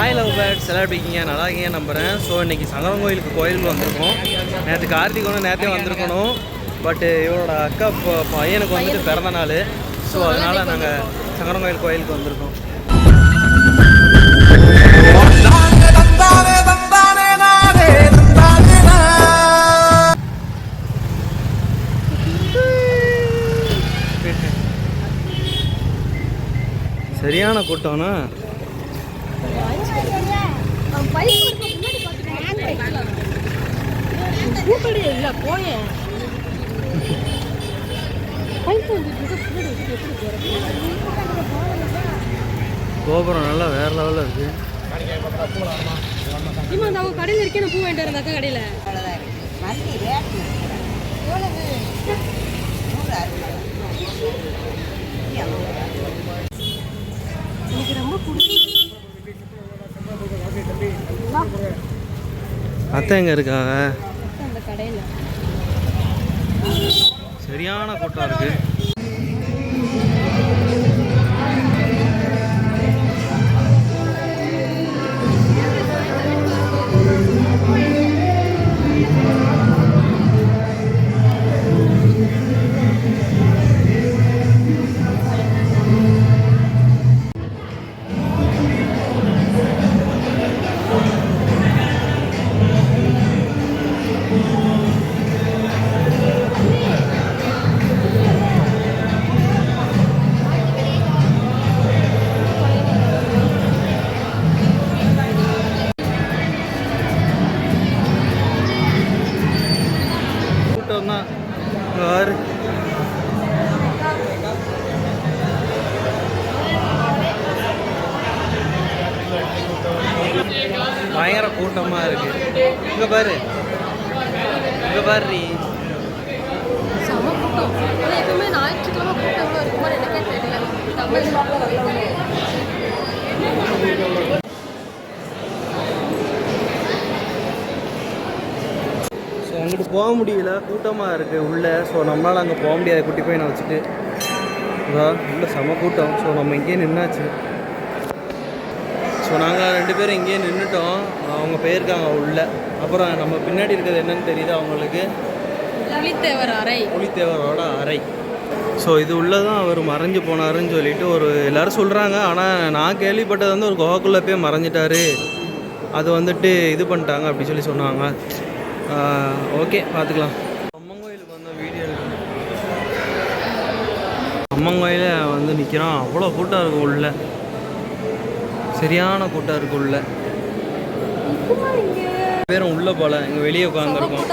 Hi love birds எல்லாம் எப்படி இருக்கீங்க? நல்லா இருக்கீங்க நம்புகிறேன் ஸோ இன்றைக்கி சங்கரன் கோயிலுக்கு கோயிலுக்கு வந்திருக்கோம். நேற்று கார்த்திக் ஒன்று நேற்றே வந்திருக்கணும். பட் இவரோட அக்கா பையனுக்கு வந்துட்டு பிறந்த நாள். ஸோ அதனால் நாங்கள் சங்கரன் கோயில் கோயிலுக்கு வந்திருக்கோம். சரியான கூட்டம்னா இல்ல போயேன் இருக்கு? கோபுரம் நல்லா வேறு லெவலில் இருக்குது இம்மா, அந்த அவங்க கடையில இருக்கே நான் பூ வாங்கிட்டு வரேன் அந்த அக்கா கடையில. எனக்கு ரொம்ப பிடிக்கும் அத்தை எங்கே இருக்காங்க? சரியான கூட்டம் இருக்குது பயங்கர கூட்டமாக இருக்கு. இங்கே பாரு. இங்கே பாரு செம கூட்டம். ஆனா எப்பவுமே ஞாயிற்றுக்கிழமை கூட்டம்லாம் இருக்குமா எனக்கே தெரியல. தமிழ் ஸோ அங்கிட்டு போக முடியல. கூட்டமாக இருக்குது உள்ளே. ஸோ நம்மளால் அங்கே போக முடியாது. குட்டி பையனை வச்சுட்டு. உள்ள செம கூட்டம். ஸோ நம்ம இங்கேயே நின்னாச்சு. ஸோ நாங்கள் ரெண்டு பேரும் இங்கேயே நின்றுட்டோம் அவங்க போயிருக்காங்க உள்ள. அப்புறம் நம்ம பின்னாடி இருக்கிறது என்னன்னு தெரியுது அவங்களுக்கு? புலித்தேவர் அறை. புலித்தேவரோட அறை. ஸோ இது உள்ளே தான் அவர் மறைஞ்சு போனாருன்னு சொல்லிட்டு ஒரு எல்லாரும் சொல்கிறாங்க ஆனால் நான் கேள்விப்பட்டது வந்து ஒரு குகைக்குள்ளே போய் மறைஞ்சிட்டாரு. அது வந்துட்டு இது பண்ணிட்டாங்க அப்படி சொல்லி சொன்னாங்க. ஓகே பார்த்துக்கலாம். அம்மன் கோயிலுக்கு வந்த வீடியோ அம்மன் கோயில வந்து நிற்கிறோம் அவ்வளோ கூட்டம் இருக்கும் உள்ள. சரியான கூட்டம் இருக்கு உள்ள. பேரும் உள்ளே போல இங்கே வெளியே உட்காந்துருக்கோம்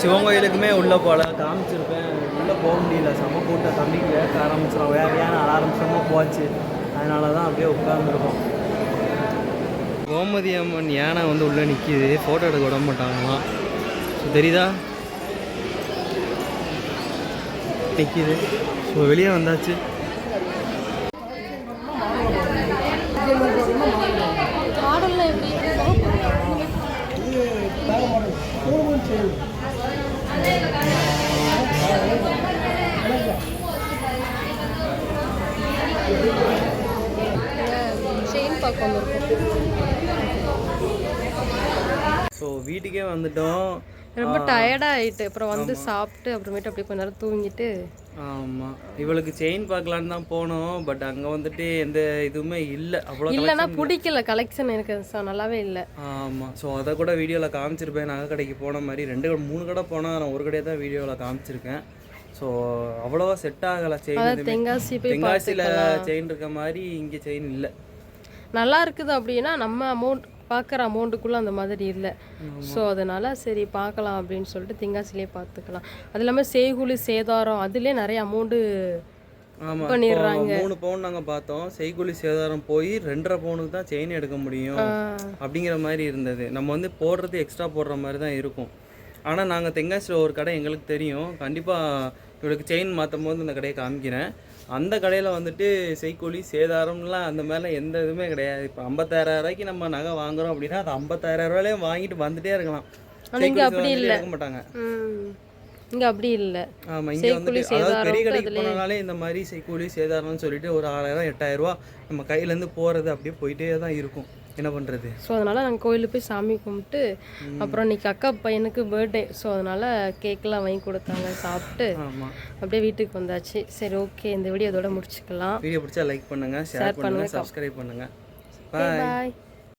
சிவன் கோயிலுக்குமே உள்ளே போல காமிச்சிருப்பேன். உள்ளே போக முடியல. செம கூட்டம் தம்பிக்கு வேக ஆரம்பிச்சிடும் வேற வேற ஆரம்பிச்சோமோ போச்சு. அதனால தான் அப்படியே உட்காந்துருக்கோம் கோமதி அம்மன் யானை வந்து உள்ளே நிற்கிது ஃபோட்டோ எடுக்க விட மாட்டாங்களாம். ஸோ தெரியுதா? நிற்கிது ஸோ வெளியே வந்தாச்சு மாடல்லாம் எப்படி ஸோ வீட்டுக்கே வந்துட்டோம். ரொம்ப டயர்டாக ஆயிட்டு அப்புறம் வந்து சாப்பிட்டு அப்புறமேட்டு அப்படியே கொஞ்ச நேரம் தூங்கிட்டு. ஆமாம் இவளுக்கு செயின் பார்க்கலான்னு தான் போனோம் பட் அங்கே வந்துட்டு எந்த இதுவுமே இல்லை. அவ்வளோ இல்லைன்னா பிடிக்கல கலெக்ஷன் எனக்கு ச- நல்லாவே இல்லை. ஆமாம் ஸோ அதை கூட வீடியோவில் காமிச்சிருப்பேன். நகை கடைக்கு போன மாதிரி. ரெண்டு கடை மூணு கடை போனால் நான் ஒரு கடையை தான் வீடியோவில் காமிச்சிருக்கேன். ஸோ அவ்வளோவா செட் ஆகலை செயின் தென்காசி போய் தென்காசியில் செயின் இருக்க மாதிரி இங்கே செயின் இல்லை. நல்லா இருக்குது அப்படின்னா நம்ம அமௌண்ட் பார்க்குற அமௌண்ட்டுக்குள்ளே அந்த மாதிரி இல்லை. ஸோ அதனால சரி பார்க்கலாம் அப்படின்னு சொல்லிட்டு தென்காசிலே பார்த்துக்கலாம். அது இல்லாமல் செய்கூலி சேதாரம் அதுலேயே நிறைய அமௌண்ட்டு பண்ணிடுறாங்க. மூணு பவுன் நாங்கள் பார்த்தோம். செய்கூலி சேதாரம் போய் ரெண்டரை பவுனுக்கு தான் செயின் எடுக்க முடியும் அப்படிங்கிற மாதிரி இருந்தது. நம்ம வந்து போடுறது எக்ஸ்ட்ரா போடுற மாதிரி தான் இருக்கும். ஆனால் நாங்கள் தென்காசியில் ஒரு கடை எங்களுக்கு தெரியும். கண்டிப்பாக இவளுக்கு செயின் மாற்றும் போது இந்த கடையை காமிக்கிறேன். அந்த கடையில் வந்துட்டு செய்கூலி சேதாரம்லாம் அந்த மேலே எந்த இதுவுமே கிடையாது. இப்போ ஐம்பத்தாயிரம் ரூபாய்க்கு நம்ம நகை வாங்குறோம் அப்படின்னா அது ஐம்பத்தாயிரம் ரூபாயிலே வாங்கிட்டு வந்துட்டே இருக்கலாம். இங்க அப்படி இல்ல. மாட்டாங்க. இங்கே அப்படி இல்லை. ஆமாம் இங்கே வந்துட்டு அதாவது பெரிய கடைக்கு போனாலே இந்த மாதிரி செய்கூலி சேதாரம்னு சொல்லிட்டு ஒரு ஆறாயிரம் எட்டாயிரம் ரூபா நம்ம கையிலேருந்து போகிறது அப்படியே போயிட்டே தான் இருக்கும். என்ன பண்ணுறது ஸோ அதனால் நாங்கள் கோயிலுக்கு போய் சாமி கும்பிட்டு அப்புறம் இன்னைக்கு அக்கா பையனுக்கு பர்த்டே ஸோ அதனால் கேக்கெலாம் வாங்கி கொடுத்தாங்க சாப்பிட்டு அப்படியே வீட்டுக்கு வந்தாச்சு. சரி ஓகே இந்த வீடியோ இதோட முடிச்சுக்கலாம். வீடியோ பிடிச்சா லைக் பண்ணுங்கள் ஷேர் பண்ணுங்கள் சப்ஸ்கிரைப் பண்ணுங்கள் பாய்